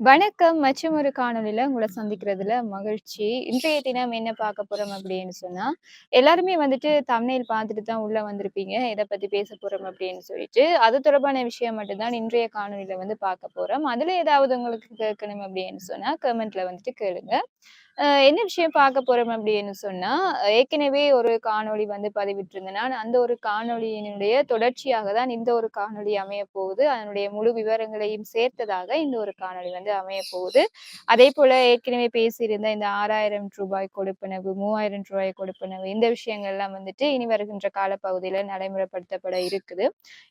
வணக்கம் மற்றும் ஒரு காணொலியில உங்களை சந்திக்கிறதுல மகிழ்ச்சி. இன்றைய தினம் என்ன பார்க்க போறோம் அப்படின்னு சொன்னா, எல்லாருமே வந்துட்டு தமிழில் பார்த்துட்டு தான் உள்ள வந்திருப்பீங்க. எதை பத்தி பேச போறோம் அப்படின்னு சொல்லிட்டு. அது தொடர்பான விஷயம் மட்டும்தான் இன்றைய காணொலியில வந்து பார்க்க போறோம். அதுல ஏதாவது உங்களுக்கு கேட்கணும் அப்படின்னு சொன்னா, கமெண்ட்ல வந்துட்டு கேளுங்க. என்ன விஷயம் பார்க்க போறோம் அப்படின்னு சொன்னா, ஏற்கனவே ஒரு காணொளி வந்து பதிவிட்டிருந்தேன்னா நான். அந்த ஒரு காணொளியினுடைய தொடர்ச்சியாக தான் இந்த ஒரு காணொளி அமையப்போகுது. அதனுடைய முழு விவரங்களையும் சேர்த்ததாக இந்த ஒரு காணொளி வந்து அமையப்போகுது. அதேபோல ஏற்கனவே பேசியிருந்த இந்த ஆறாயிரம் ரூபாய் கொடுப்பனவு, மூவாயிரம் ரூபாய் கொடுப்பனவு இந்த விஷயங்கள்லாம் வந்துட்டு இனி வருகின்ற காலப்பகுதியில நடைமுறைப்படுத்தப்பட இருக்குது.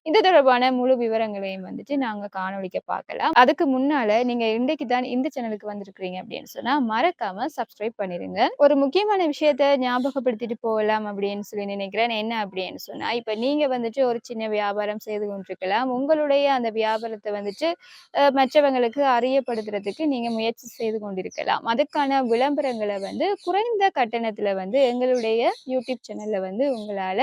இது தொடர்பான முழு விவரங்களையும் வந்துட்டு நாங்க காணொளிக்க பார்க்கலாம். அதுக்கு முன்னால நீங்க இன்றைக்கு தான் இந்த சேனலுக்கு வந்திருக்கிறீங்க அப்படின்னு சொன்னா, மறக்காம சப்ஸ்கிரைப் பண்ணிருங்க. ஒரு முக்கியமான விஷயத்த ஞாபகப்படுத்திட்டு போகலாம் அப்படின்னு சொல்லி நினைக்கிறேன். என்ன அப்படின்னு சொன்னா, இப்ப நீங்க வந்துட்டு ஒரு சின்ன வியாபாரம் செய்து கொண்டிருக்கலாம். உங்களுடைய அந்த வியாபாரத்தை வந்துட்டு மற்றவங்களுக்கு அறிய ஏற்படுத்துறதுக்கு நீங்க முயற்சி செய்து கொண்டிருக்கலாம். அதுக்கான விளம்பரங்களை வந்து குறைந்த கட்டணத்துல வந்து எங்களுடைய யூடியூப் சேனல்ல வந்து உங்களால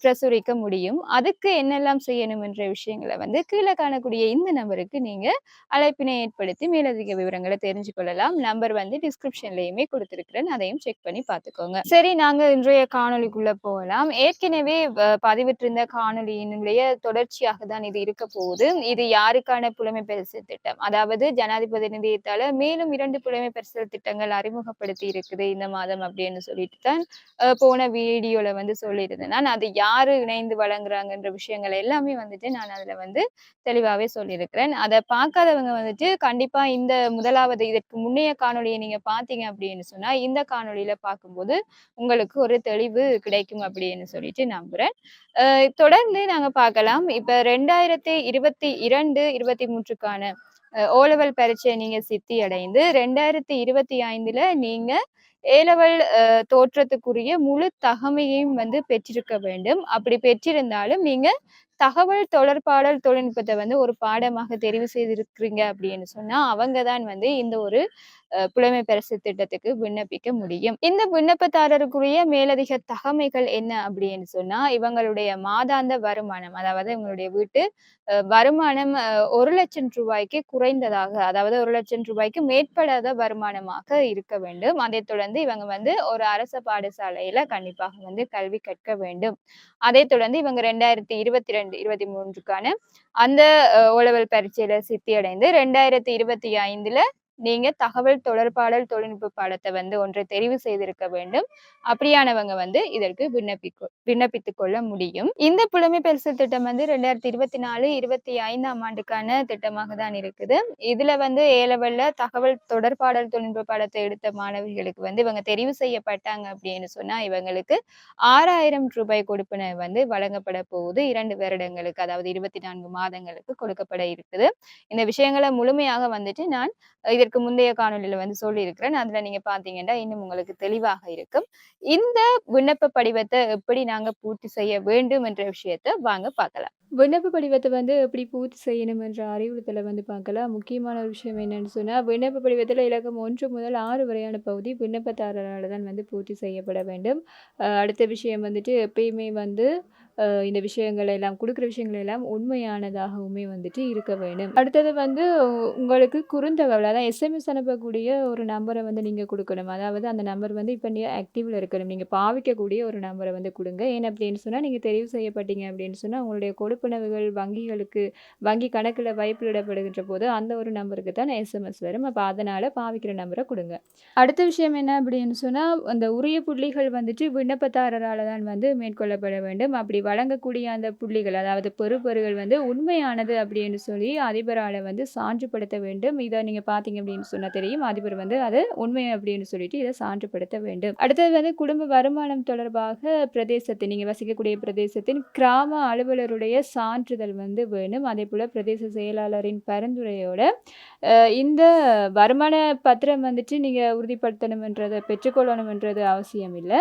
பிரசுரிக்க முடியும். அதுக்கு என்னெல்லாம் செய்யணும் என்ற விஷயங்களை வந்து கீழே காணக்கூடிய இந்த நம்பருக்கு நீங்க அழைப்பினை ஏற்படுத்தி மேலதிக விவரங்களை தெரிஞ்சு கொள்ளலாம். நம்பர் வந்து டிஸ்கிரிப்ஷன்லயுமே குடுத்திருக்கிறேன். அதையும் செக் பண்ணி பார்த்துக்கோங்க. சரி நாங்க இன்றைய காணொளிக்குள்ள போகலாம். ஏற்கனவே வ பதிவிட்டிருந்த காணொலியினுடைய தொடர்ச்சியாக தான் இது இருக்க போகுது. இது யாருக்கான புலமை பரிசு திட்டம்? அதாவது ஜனாதிபதி நிதியத்தால மேலும் இரண்டு புலமை பரிசல் திட்டங்கள் அறிமுகப்படுத்தி இருக்குது இந்த மாதம் அப்படின்னு சொல்லிட்டு தான் போன வீடியோல வந்து சொல்லியிருந்தேன் நான். அது யாரு இணைந்து வழங்குறாங்கன்ற விஷயங்கள் எல்லாமே வந்துட்டு நான் அதுல வந்து தெளிவாவே சொல்லியிருக்கிறேன். அதை பார்க்காதவங்க வந்துட்டு கண்டிப்பா இந்த முதலாவது இதற்கு முன்னைய காணொலியை நீங்க பார்த்தீங்க அப்படின்னு சொன்னா, இந்த காணொலியில பார்க்கும்போது உங்களுக்கு ஒரு தெளிவு கிடைக்கும் அப்படின்னு சொல்லிட்டு நம்புறேன். தொடர்ந்து நாங்க பார்க்கலாம். இப்ப ரெண்டாயிரத்தி இருபத்தி இரண்டு இருபத்தி மூன்றுக்கான ஓலவல் பரீட்சையை நீங்க சித்தி அடைந்து 2025ல நீங்க ஐந்துல நீங்க அ தோற்றத்துக்குரிய முழு தகமையையும் வந்து பெற்றிருக்க வேண்டும். அப்படி பெற்றிருந்தாலும் நீங்க தகவல் தொடர்பாடல் தொழில்நுட்பத்தை வந்து ஒரு பாடமாக தெரிவு செய்திருக்கிறீங்க அப்படின்னு சொன்னா, அவங்க தான் வந்து இந்த ஒரு புலமை பரிசு திட்டத்துக்கு விண்ணப்பிக்க முடியும். இந்த விண்ணப்பதாரருக்குரிய மேலதிக தகமைகள் என்ன அப்படின்னு சொன்னா, இவங்களுடைய மாதாந்த வருமானம், அதாவது இவங்களுடைய வீட்டு வருமானம் ஒரு லட்சம் ரூபாய்க்கு குறைந்ததாக, அதாவது ஒரு லட்சம் ரூபாய்க்கு மேற்படாத வருமானமாக இருக்க வேண்டும். அதைத் தொடர்ந்து இவங்க வந்து ஒரு அரச பாடசாலையில கண்டிப்பாக வந்து கல்வி கற்க வேண்டும். அதைத் தொடர்ந்து இவங்க 2022, 23க்கான அந்த மூன்றுக்கான அந்த ஓலவல் பரீட்சையில சித்தி அடைந்து 2025ல நீங்க தகவல் தொடர்பாடல் தொழில்நுட்ப பாடத்தை வந்து ஒன்றை தெரிவு செய்திருக்க வேண்டும். அப்படியானவங்க வந்து இதற்கு விண்ணப்பிக்க விண்ணப்பித்துக் கொள்ள முடியும். இந்த புலமை பரிசு திட்டம் வந்து 2024, 25ஆம் ஆண்டுக்கான திட்டமாக தான் இருக்குது. இதுல வந்து ஏலவல்ல தகவல் தொடர்பாடல் தொழில்நுட்ப பாடத்தை எடுத்த மாணவிகளுக்கு வந்து இவங்க தெரிவு செய்யப்பட்டாங்க அப்படின்னு சொன்னா, இவங்களுக்கு ரூ. 6,000 கொடுப்பனவு வந்து வழங்கப்பட போகுது. இரண்டு வருடங்களுக்கு, அதாவது 24 மாதங்களுக்கு கொடுக்கப்பட இருக்குது. இந்த விஷயங்கள முழுமையாக வந்துட்டு நான் இதற்கு முந்தைய காணொளியில வந்து சொல்லியிருக்கிறேன். அதுல நீங்க பார்த்தீங்கன்னா, இன்னும் உங்களுக்கு தெளிவாக இருக்கும். இந்த விண்ணப்ப படிவத்தை எப்படி நாங்க பூர்த்தி செய்ய வேண்டும் என்ற விஷயத்த வாங்க பார்க்கலாம். விண்ணப்ப படிவத்தை வந்து எப்படி பூர்த்தி செய்யணும் என்ற அறிவுறுத்தல வந்து பார்க்கலாம். முக்கியமான ஒரு விஷயம் என்னன்னு சொன்னா, விண்ணப்ப படிவத்தில் இலக்கம் ஒன்று முதல் ஆறு வரையான பகுதி விண்ணப்பதாரரால் தான் வந்து பூர்த்தி செய்யப்பட வேண்டும். அடுத்த விஷயம் வந்துட்டு எப்பயுமே வந்து இந்த விஷயங்கள் எல்லாம் கொடுக்குற விஷயங்கள் எல்லாம் உண்மையானதாகவுமே வந்துட்டு இருக்க வேண்டும். அடுத்தது வந்து உங்களுக்கு குறுந்தகவல், அதான் எஸ்எம்எஸ் அனுப்பக்கூடிய ஒரு நம்பரை வந்து நீங்கள் கொடுக்கணும் அதாவது அந்த நம்பர் வந்து இப்போ நீ ஆக்டிவில் இருக்கணும். நீங்கள் பாவிக்கக்கூடிய ஒரு நம்பரை வந்து கொடுங்க ஏன் அப்படின்னு சொன்னால் நீங்கள் தெரிவு செய்யப்பட்டீங்க அப்படின்னு சொன்னால் உங்களுடைய கொடுப்பனவுகள் வங்கிகளுக்கு வங்கி கணக்கில் வைப்பிலிடப்படுகின்ற போது அந்த ஒரு நம்பருக்கு தான் எஸ்எம்எஸ் வரும். அப்போ அதனால் பாவிக்கிற நம்பரை கொடுங்க அடுத்த விஷயம் என்ன அப்படின்னு சொன்னால் அந்த உரிய புள்ளிகள் வந்துட்டு விண்ணப்பதாரரால் தான் வந்து மேற்கொள்ளப்பட வேண்டும். அப்படி வழங்கக்கூடிய அந்த புள்ளிகள், அதாவது பெறுபேறுகள் வந்து உண்மையானது அப்படின்னு சொல்லி அதிபரால் வந்து சான்றுபடுத்த வேண்டும். இதை நீங்க பார்த்தீங்க அப்படின்னு சொன்னா தெரியும். அதிபர் வந்து அது உண்மை அப்படின்னு சொல்லிட்டு இதை சான்றுபடுத்த வேண்டும். அடுத்தது வந்து குடும்ப வருமானம் தொடர்பாக பிரதேசத்தை நீங்க வசிக்கக்கூடிய பிரதேசத்தின் கிராம அலுவலருடைய சான்றிதழ் வந்து வேணும். அதே போல் பிரதேச செயலாளரின் பரிந்துரையோட இந்த வருமான பத்திரம் வந்துட்டு நீங்க உறுதிப்படுத்தணும்ன்றத பெற்றுக்கொள்ளணும்ன்றது அவசியம் இல்லை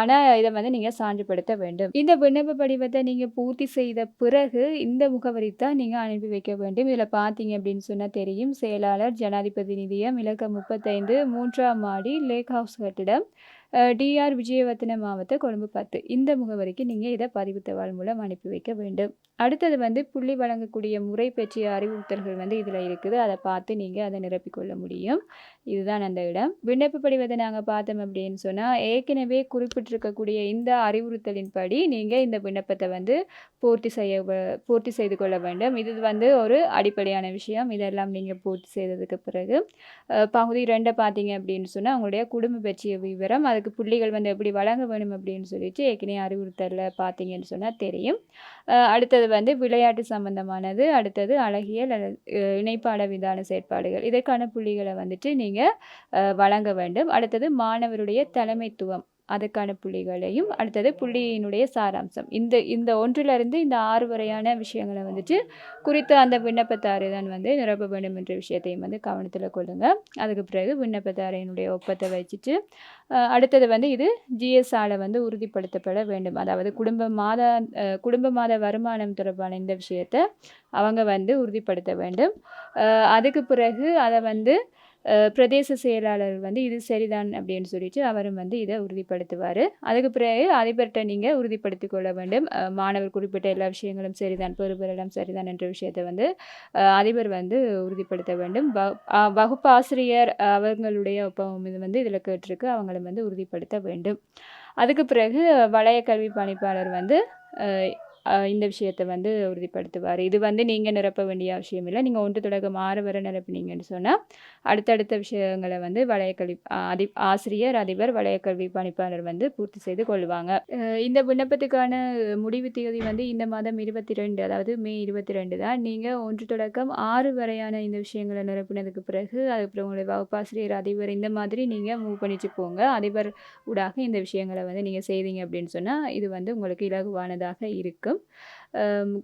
ஆனா இதை வந்து நீங்க சான்றுபடுத்த வேண்டும். இந்த விண்ணப்ப வடிவத்தை நீங்கள் பூர்த்தி செய்த பிறகு இந்த முகவரி தான் நீங்கள் அனுப்பி வைக்க வேண்டும். இதில் பார்த்தீங்க அப்படின்னு சொன்னால் தெரியும். செயலாளர், ஜனாதிபதி நிதியம், இலக்கம் 35, 3ஆம் மாடி, லேக் ஹவுஸ் கட்டிடம், டிஆர் விஜயவர்த்தனம் மாவட்ட கொழும்பு பத்து. இந்த முகவரிக்கு நீங்கள் இதை பதிவு தபால் மூலம் அனுப்பி வைக்க வேண்டும். அடுத்தது வந்து புள்ளி வழங்கக்கூடிய முறை பற்றிய அறிவுறுத்தல்கள் வந்து இதில் இருக்குது. அதை பார்த்து நீங்கள் அதை நிரப்பிக்கொள்ள முடியும். இதுதான் அந்த இடம். விண்ணப்ப படிவதை நாங்கள் பார்த்தோம் அப்படின்னு சொன்னால் ஏற்கனவே குறிப்பிட்டிருக்கக்கூடிய இந்த அறிவுறுத்தலின்படி நீங்கள் இந்த விண்ணப்பத்தை வந்து பூர்த்தி செய்ய பூர்த்தி செய்து கொள்ள வேண்டும். இது வந்து ஒரு அடிப்படையான விஷயம். இதெல்லாம் நீங்கள் பூர்த்தி செய்ததுக்கு பிறகு பகுதி ரெண்டை பார்த்தீங்க அப்படின்னு சொன்னால் உங்களுடைய குடும்ப பற்றிய விவரம் அதுக்கு புள்ளிகள் வந்து எப்படி வழங்க வேணும் அப்படின்னு சொல்லிட்டு ஏற்கனவே அறிவுறுத்தலில் பார்த்தீங்கன்னு சொன்னால் தெரியும். அடுத்தது வந்து விளையாட்டு சம்பந்தமானது அடுத்தது அழகியல் இணைப்பாட விதான செயற்பாடுகள். இதற்கான புள்ளிகளை வந்துட்டு நீங்கள் வழங்க வேண்டும். அடுத்தது மாணவருடைய தலைமைத்துவம். அதுக்கான புள்ளிகளையும் அடுத்தது புள்ளியினுடைய சாராம்சம். இந்த இந்த ஒன்றிலிருந்து இந்த ஆறு வரையான விஷயங்களை வந்துட்டு குறித்த அந்த விண்ணப்பத்தாரை தான் வந்து நிரப்ப வேண்டும் என்ற விஷயத்தையும் வந்து கவனத்தில் கொள்ளுங்கள் அதுக்கு பிறகு விண்ணப்பத்தாரையினுடைய ஒப்பத்தை வச்சுட்டு அடுத்தது வந்து இது ஜிஎஸ்ஆல வந்து உறுதிப்படுத்தப்பட வேண்டும். அதாவது குடும்ப மாத குடும்ப மாத வருமானம் தொடர்பான இந்த விஷயத்தை அவங்க வந்து உறுதிப்படுத்த வேண்டும். அதுக்கு பிறகு அதை வந்து பிரதேச செயலாளர் வந்து இது சரிதான் அப்படின்னு சொல்லிட்டு அவரும் வந்து இதை உறுதிப்படுத்துவார். அதுக்கு பிறகு அதிபர்கிட்ட நீங்கள் உறுதிப்படுத்தி கொள்ள வேண்டும். மாணவர் குறிப்பிட்ட எல்லா விஷயங்களும் சரிதான் பெறுபெறலாம் சரிதான் என்ற விஷயத்தை வந்து அதிபர் வந்து உறுதிப்படுத்த வேண்டும். வகுப்பாசிரியர் அவங்களுடைய ஒப்பம் இது வந்து இதில் கேட்டிருக்கு. அவங்கள வந்து உறுதிப்படுத்த வேண்டும். அதுக்கு பிறகு வளைய கல்வி பணிப்பாளர் வந்து இந்த விஷயத்தை வந்து உறுதிப்படுத்துவார். இது வந்து நீங்கள் நிரப்ப வேண்டிய அவசியம் இல்லை. நீங்கள் ஒன்று தொடக்கம் ஆறு வரை நிரப்பினீங்கன்னு சொன்னால் அடுத்தடுத்த விஷயங்களை வந்து வலயக்கல்வி அதி ஆசிரியர் அதிபர் வலயக்கல்வி பணிப்பாளர் வந்து பூர்த்தி செய்து கொள்வாங்க. இந்த விண்ணப்பத்துக்கான முடிவு தேதி வந்து இந்த மாதம் இருபத்தி ரெண்டு அதாவது மே இருபத்தி ரெண்டு தான். நீங்கள் ஒன்று தொடக்கம் ஆறு வரையான இந்த விஷயங்களை நிரப்பினதுக்கு பிறகு அதுக்கப்புறம் உங்களுடைய வகுப்பாசிரியர் அதிபர் இந்த மாதிரி நீங்கள் மூவ் பண்ணிட்டு போங்க. அதிபர் ஊடாக இந்த விஷயங்களை வந்து நீங்கள் செய்தீங்க அப்படின்னு சொன்னால் இது வந்து உங்களுக்கு இலகுவானதாக இருக்கும். nữa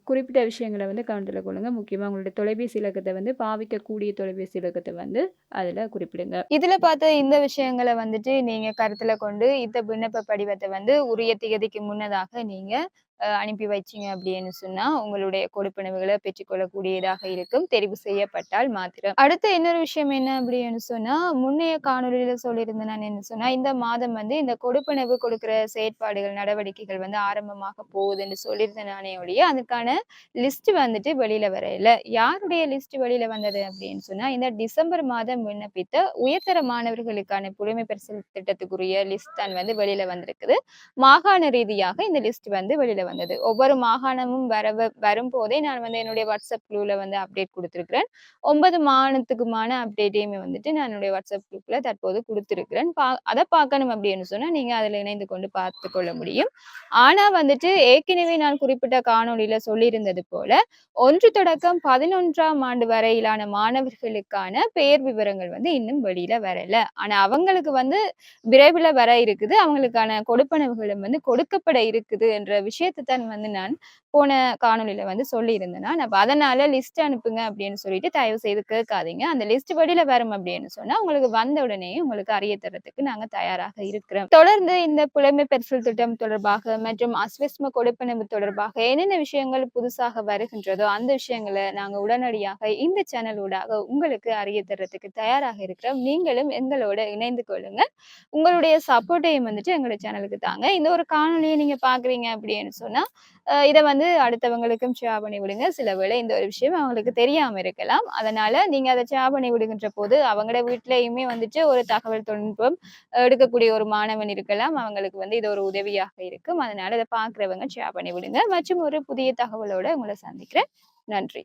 குறிப்பிட்ட விஷயங்களை வந்து கவனத்தில் கொள்ளுங்கள் முக்கியமாக உங்களுடைய தொலைபேசி இலக்கத்தை வந்து பாவிக்கக்கூடிய தொலைபேசி இலக்கத்தை வந்து அதில் குறிப்பிடுங்க. இதில் பார்த்த இந்த விஷயங்களை வந்துட்டு நீங்கள் கருத்தில் கொண்டு இந்த விண்ணப்ப படிவத்தை வந்து உரிய திகதிக்கு முன்னதாக நீங்கள் அனுப்பி வச்சிங்க அப்படின்னு சொன்னா உங்களுடைய கொடுப்பனவுகளை பெற்றுக்கொள்ளக்கூடியதாக இருக்கும். தெரிவு செய்யப்பட்டால் மாத்திரம். அடுத்த இன்னொரு விஷயம் என்ன அப்படின்னு சொன்னா முன்னைய காணொலியில சொல்லியிருந்தேன் நான் என்ன சொன்னா இந்த மாதம் வந்து இந்த கொடுப்பனவு கொடுக்கிற செயற்பாடுகள் நடவடிக்கைகள் வந்து ஆரம்பமாக போகுதுன்னு சொல்லியிருந்தேன் நானே ஒழிய அதுக்கான லிஸ்ட் வந்துட்டு வெளியில வரையில. யாருடைய லிஸ்ட் வெளியில வந்தது அப்படின்னு சொன்னா இந்த டிசம்பர் மாதம் விண்ணப்பித்த உயர்தர மாணவர்களுக்கான புலமை பரிசல் திட்டத்துக்குரிய லிஸ்ட் தான் வந்து வெளியில வந்திருக்குது. மாகாண ரீதியாக இந்த லிஸ்ட் வந்து வெளியில வந்தது. ஒவ்வொரு மாகாணமும் வர வரும் போதே நான் வந்து என்னுடைய வாட்ஸ்அப் குரூப்ல வந்து அப்டேட் கொடுத்துருக்கிறேன். ஒன்பது மாநிலத்துக்குமான அப்டேட்டையுமே வந்துட்டு நான் என்னுடைய வாட்ஸ்அப் குரூப்ல தற்போது கொடுத்துருக்கிறேன். பா அதை பார்க்கணும் அப்படின்னு சொன்னா நீங்க அதுல இணைந்து கொண்டு பார்த்து கொள்ள முடியும். ஆனா வந்துட்டு ஏற்கனவே நான் குறிப்பிட்ட காணொலியில சொல்லியிருந்தது போல ஒன்று தொடக்கம் பதினொன்றாம் ஆண்டு வரையிலான மாணவர்களுக்கான பெயர் விவரங்கள் வந்து இன்னும் வெளியில வரல. ஆனா அவங்களுக்கு வந்து விரைவில் வர இருக்குது. அவங்களுக்கான கொடுப்பனவுகளும் வந்து கொடுக்கப்பட இருக்குது என்ற விஷயத்தை தான் வந்து நான் போன காணொலியில வந்து சொல்லியிருந்தேன்னா நான் அதனால லிஸ்ட் அனுப்புங்க அப்படின்னு சொல்லிட்டு தயவு செய்து கேட்காதீங்க. அந்த லிஸ்ட் படியில வரும் அப்படின்னு சொன்னா உங்களுக்கு வந்த உடனே உங்களுக்கு அறிய தரத்துக்கு நாங்க தயாராக இருக்கிறோம். தொடர்ந்து இந்த புலமை பெருசல் திட்டம் தொடர்பாக மற்றும் அஸ்வஸ்ம கொடுப்பினவு தொடர்பாக என்னென்ன விஷயங்கள் புதுசாக வருகின்றதோ அந்த விஷயங்களை நாங்க உடனடியாக இந்த சேனல் ஊடாக உங்களுக்கு அறிய தரத்துக்கு தயாராக இருக்கிறோம். நீங்களும் எங்களோட இணைந்து கொள்ளுங்க. உங்களுடைய சப்போர்ட்டையும் வந்துட்டு எங்களோட சேனலுக்கு தாங்க. இந்த ஒரு காணொலியை நீங்க பாக்குறீங்க அப்படின்னு சொன்னா இதை வந்து வந்து அடுத்தவங்களுக்கும் ஷேர் பண்ணி விடுங்க. சில வேளை இந்த ஒரு விஷயம் அவங்களுக்கு தெரியாம இருக்கலாம். அதனால நீங்க அதை ஷேர் பண்ணி விடுகின்ற போது அவங்களோட வீட்லயுமே வந்துட்டு ஒரு தகவல் தொழில்நுட்பம் எடுக்கக்கூடிய ஒரு மாணவன் இருக்கலாம். அவங்களுக்கு வந்து இது ஒரு உதவியாக இருக்கும். அதனால இதை பாக்குறவங்க ஷேர் பண்ணி விடுங்க. மற்றும் ஒரு புதிய தகவலோட உங்களை சந்திக்கிறேன். நன்றி.